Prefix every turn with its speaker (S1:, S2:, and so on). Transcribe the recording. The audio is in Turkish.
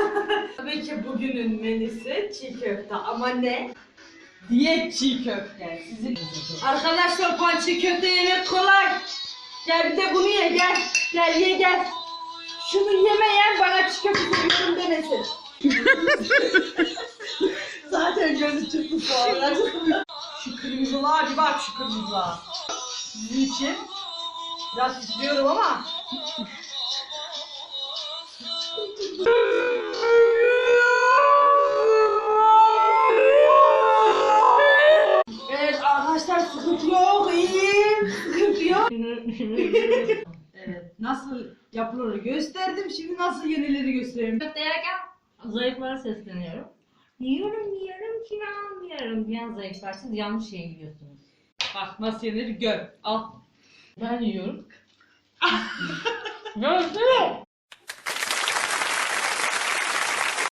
S1: Tabii ki bugünün menüsü çiğ köfte ama ne? Diyet çiğ köfte. Sizin Arkadaşlar pan çiğ köfte yemek kolay. Gel bir de bunu ye gel. Gel ye gel. Şunu yemeyen bana çiğ köfte seviyorum demesin. Zaten gözü çıktı sonra. şu kırmızılığa bir bak şu kırmızılığa. Sizin için biraz istiyorum ama arkadaşlar sıkıntı yok iyiyim. Sıkıntı yok. evet nasıl yapılır gösterdim şimdi nasıl yenileri göstereyim.
S2: Köfte yerken zayıflara sesleniyorum. Yiyorum yiyorum kilo almıyorum diyen zayıflar siz yanlış şey yiyorsunuz.
S1: Bak nasıl yenir gör. Al.
S2: Ben yiyorum. Gördün